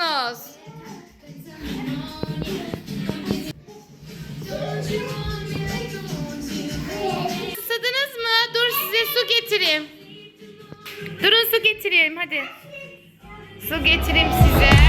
musunuz? Susadınız mı? Dur size su getireyim. Durun su getireyim hadi. Su getireyim size.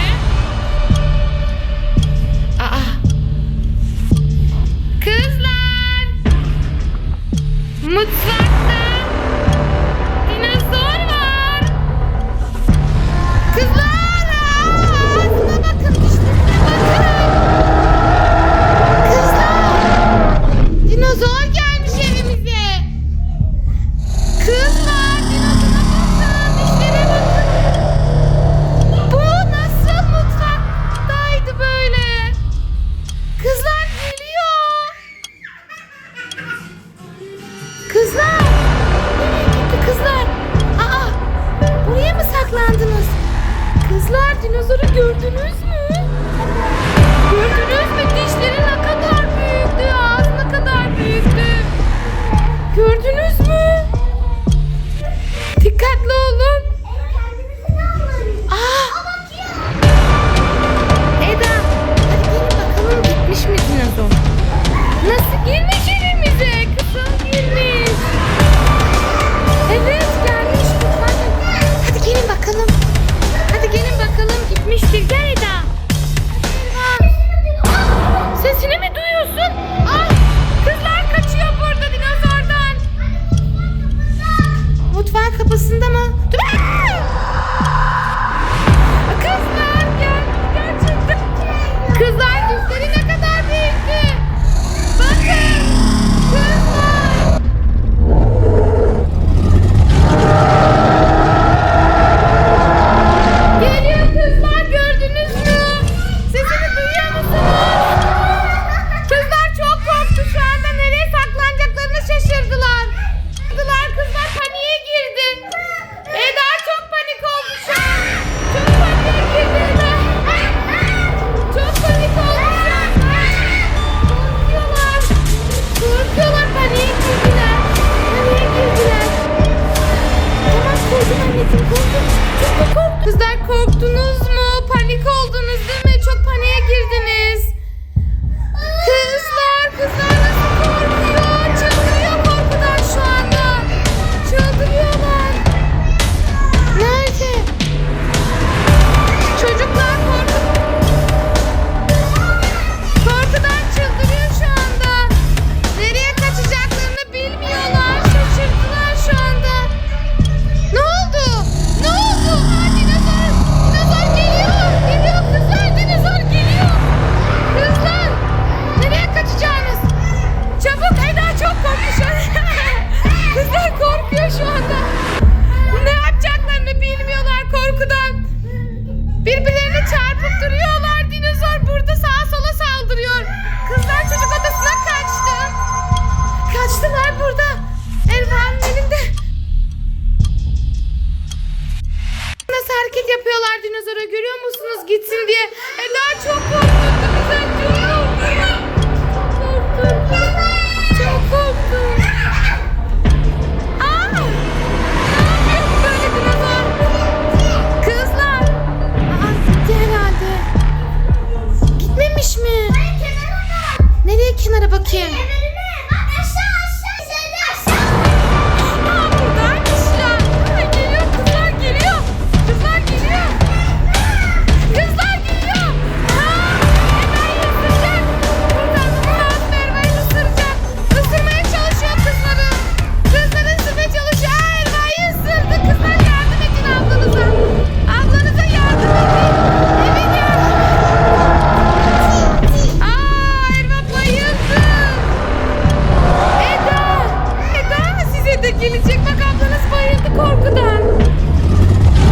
odaklandınız. Kızlar dinozoru gördünüz mü? Gördünüz mü? Dişleri ne kadar büyüktü, ağzı ne kadar büyüktü. Gördünüz mü? Dikkatli olun. Nasıl girmiş evimize? Kızım girmiş. Evet. hareket yapıyorlar dinozora görüyor musunuz gitsin diye. Ela çok korkuttunuz acıyor. Çok korktum. Çok korktum. Aa! Ne yapıyor böyle dinozor? Kızlar. Aa herhalde. Gitmemiş mi? Nereye kenara bakayım? Örümcek bak ablanız bayıldı korkudan.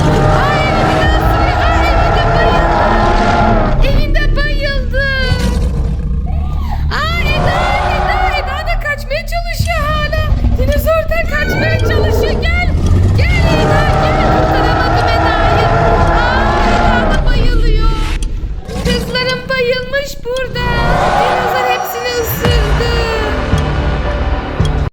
Aa!